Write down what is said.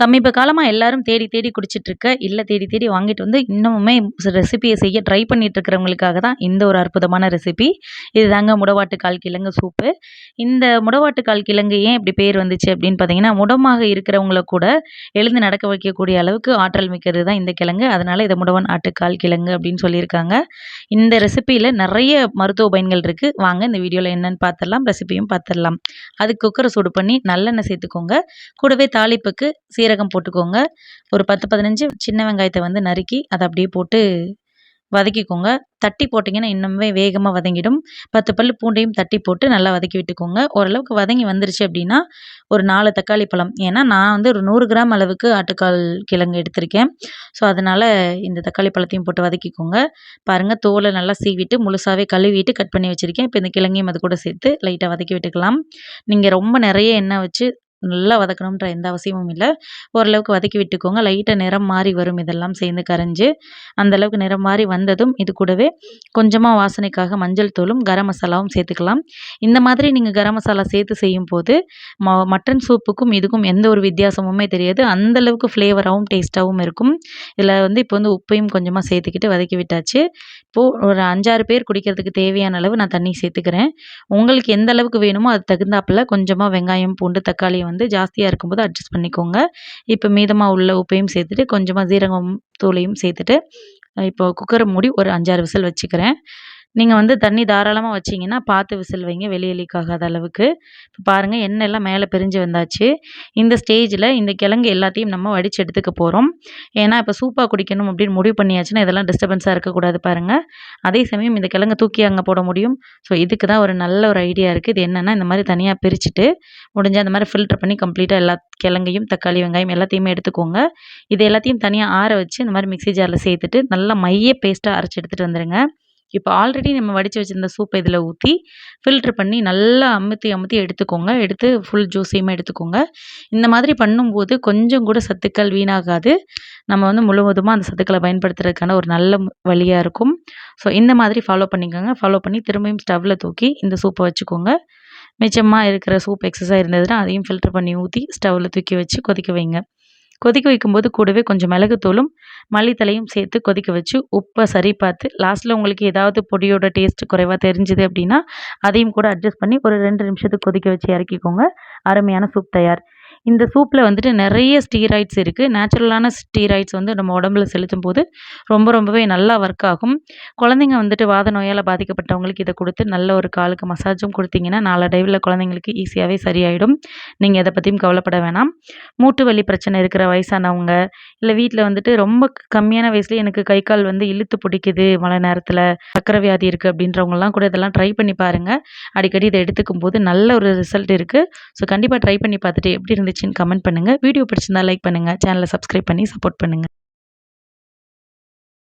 சமீப காலமாக எல்லாரும் தேடி தேடி குடிச்சிட்ருக்க இல்லை தேடி தேடி வாங்கிட்டு வந்து இன்னமுமே ரெசிபியை செய்ய ட்ரை பண்ணிட்டு இருக்கிறவங்களுக்காக தான் இந்த ஒரு அற்புதமான ரெசிபி இது தாங்க முடவாட்டு கால் கிழங்கு சூப்பு. இந்த முடவாட்டு கால் கிழங்கு ஏன் இப்படி பேர் வந்துச்சு அப்படின்னு பார்த்தீங்கன்னா முடமாக இருக்கிறவங்கள கூட எழுந்து நடக்க வைக்கக்கூடிய அளவுக்கு ஆற்றல் மிக்கிறது தான் இந்த கிழங்கு. அதனால் இதை முடவன் ஆட்டுக்கால் கிழங்கு அப்படின்னு சொல்லியிருக்காங்க. இந்த ரெசிபியில் நிறைய மருத்துவ பயன்கள் இருக்குது வாங்க இந்த வீடியோவில் என்னென்னு பார்த்துடலாம் ரெசிபியும் பார்த்துடலாம் அது குக்கரை சூடு பண்ணி நல்லெண்ணெய் சேர்த்துக்கோங்க. கூடவே தாளிப்புக்கு சீரகம் போட்டுக்கோங்க. ஒரு பத்து பதினஞ்சு சின்ன வெங்காயத்தை வந்து நறுக்கி அதை அப்படியே போட்டு வதக்கிக்கோங்க. தட்டி போட்டிங்கன்னா இன்னுமே வேகமாக வதங்கிடும். பத்து பல் பூண்டையும் தட்டி போட்டு நல்லா வதக்கி விட்டுக்கோங்க. ஓரளவுக்கு வதங்கி வந்துருச்சு அப்படின்னா ஒரு நாலு தக்காளி பழம். ஏன்னா நான் வந்து ஒரு நூறு கிராம் அளவுக்கு ஆட்டுக்கால் கிழங்கு எடுத்திருக்கேன். ஸோ அதனால் இந்த தக்காளி பழத்தையும் போட்டு வதக்கிக்கோங்க. பாருங்கள் தோலை நல்லா சீவிட்டு முழுசாகவே கழுவிட்டு கட் பண்ணி வச்சுருக்கேன். இப்போ இந்த கிழங்கையும் அது கூட சேர்த்து லைட்டாக வதக்கி விட்டுக்கலாம். நீங்கள் ரொம்ப நிறைய எண்ணெய் வச்சு நல்லா வதக்கணுன்ற எந்த அவசியமும் இல்லை. ஓரளவுக்கு வதக்கி விட்டுக்கோங்க. லைட்டாக நிறம் மாறி வரும். இதெல்லாம் சேர்ந்து கரைஞ்சி அந்தளவுக்கு நிறம் மாறி வந்ததும் இது கூடவே கொஞ்சமாக வாசனைக்காக மஞ்சள் தூளும் கரம் மசாலாவும் சேர்த்துக்கலாம். இந்த மாதிரி நீங்கள் கரம் மசாலா சேர்த்து செய்யும் போது ம மட்டன் சூப்புக்கும் இதுக்கும் எந்த ஒரு வித்தியாசமுமே தெரியாது. அந்தளவுக்கு ஃப்ளேவராகவும் டேஸ்ட்டாகவும் இருக்கும். இதில் வந்து இப்போ வந்து உப்பையும் கொஞ்சமாக சேர்த்துக்கிட்டு வதக்கி விட்டாச்சு. இப்போது ஒரு அஞ்சாறு பேர் குடிக்கிறதுக்கு தேவையான அளவு நான் தண்ணி சேர்த்துக்கிறேன். உங்களுக்கு எந்த அளவுக்கு வேணுமோ அது தகுந்தாப்பில் கொஞ்சமாக வெங்காயம் பூண்டு தக்காளியை வந்து ஜாஸ்தியாக இருக்கும்போது அட்ஜஸ்ட் பண்ணிக்கோங்க. இப்போ மீதமாக உள்ள உப்பையும் சேர்த்துட்டு கொஞ்சமாக ஜீரகம் தூளையும் சேர்த்துட்டு இப்போ குக்கரை மூடி ஒரு அஞ்சாறு விசில் வச்சுக்கிறேன். நீங்கள் வந்து தண்ணி தாராளமாக வச்சிங்கன்னா பார்த்து விசில் வைங்க வெளியே லீக் ஆகாத அளவுக்கு. இப்போ பாருங்கள் எண்ணெய் எல்லாம் மேலே பிரிஞ்சு வந்தாச்சு. இந்த ஸ்டேஜில் இந்த கிழங்கு எல்லாத்தையும் நம்ம வடித்து எடுத்துக்க போகிறோம் ஏன்னா இப்போ சூப்பாக குடிக்கணும் அப்படின்னு முடிவு பண்ணியாச்சுன்னா இதெல்லாம் டிஸ்டர்பன்ஸாக இருக்கக்கூடாது பாருங்கள் அதே சமயம் இந்த கிழங்கு தூக்கி அங்கே போட முடியும். ஸோ இதுக்கு தான் ஒரு நல்ல ஒரு ஐடியா இருக்குது இது என்னென்னா இந்த மாதிரி தனியாக பிரிச்சுட்டு முடிஞ்சால் அந்த மாதிரி ஃபில்டர் பண்ணி கம்ப்ளீட்டாக எல்லா கிழங்கையும் தக்காளி வெங்காயம் எல்லாத்தையுமே எடுத்துக்கோங்க. இது எல்லாத்தையும் தனியாக ஆற வச்சு இந்த மாதிரி மிக்சி ஜாரில் சேர்த்துட்டு நல்லா மைய பேஸ்ட்டாக அரைச்சி எடுத்துகிட்டு வந்துடுங்க இப்போ ஆல்ரெடி நம்ம வடித்து வச்சுருந்த சூப்பை இதில் ஊற்றி ஃபில்ட்ரு பண்ணி நல்லா அமுத்தி அமுத்தி எடுத்துக்கோங்க. எடுத்து ஃபுல் ஜூஸையுமே எடுத்துக்கோங்க. இந்த மாதிரி பண்ணும்போது கொஞ்சம் கூட சத்துக்கள் வீணாகாது. நம்ம வந்து முழுவதுமாக அந்த சத்துக்களை பயன்படுத்துறதுக்கான ஒரு நல்ல வழியாக இருக்கும். ஸோ இந்த மாதிரி ஃபாலோ பண்ணிக்கோங்க. ஃபாலோ பண்ணி திரும்பியும் ஸ்டவ்வில் தூக்கி இந்த சூப்பை வச்சுக்கோங்க. மிச்சமாக இருக்கிற சூப் எக்ஸஸாக இருந்ததுன்னா அதையும் ஃபில்ட்ரு பண்ணி ஊற்றி ஸ்டவ்வில் தூக்கி வச்சு கொதிக்க வைங்க. கொதிக்க வைக்கும்போது கூடவே கொஞ்சம் மிளகுத்தூளும் மல்லித்தலையும் சேர்த்து கொதிக்க வச்சு உப்பை சரி பார்த்து லாஸ்ட்டில் உங்களுக்கு ஏதாவது பொடியோட டேஸ்ட்டு குறைவாக தெரிஞ்சுது அப்படின்னா அதையும் கூட அட்ஜஸ்ட் பண்ணி ஒரு ரெண்டு நிமிஷத்துக்கு கொதிக்க வச்சு இறக்கிக்கோங்க. அருமையான சூப் தயார். இந்த சூப்பில் வந்துட்டு நிறைய ஸ்டீராய்ட்ஸ் இருக்குது நேச்சுரலான ஸ்டீராய்ட்ஸ் வந்து நம்ம உடம்புல செலுத்தும் போது ரொம்ப ரொம்பவே நல்லா ஒர்க் ஆகும். குழந்தைங்க வந்துட்டு வாத நோயால் பாதிக்கப்பட்டவங்களுக்கு இதை கொடுத்து நல்ல ஒரு காலுக்கு மசாஜும் கொடுத்தீங்கன்னா நாளடைவில் குழந்தைங்களுக்கு ஈஸியாகவே சரியாயிடும். நீங்கள் எதை பற்றியும் கவலைப்பட வேணாம். மூட்டு வலி பிரச்சனை இருக்கிற வயசானவங்க இல்லை வீட்டில் வந்துட்டு ரொம்ப கம்மியான வயசுலேயே எனக்கு கை கால் வந்து இழுத்து பிடிக்குது மழை நேரத்தில் சக்கரை வியாதி இருக்குது அப்படின்றவங்கலாம் கூட இதெல்லாம் ட்ரை பண்ணி பாருங்கள் அடிக்கடி இதை எடுத்துக்கும் போது நல்ல ஒரு ரிசல்ட் இருக்குது ஸோ கண்டிப்பாக ட்ரை பண்ணி பார்த்துட்டு எப்படி இருந்துச்சுன்னு கமெண்ட் பண்ணுங்கள் வீடியோ பிடிச்சிருந்தா லைக் பண்ணுங்கள் சேனலை சப்ஸ்கிரைப் பண்ணி சப்போர்ட் பண்ணுங்கள்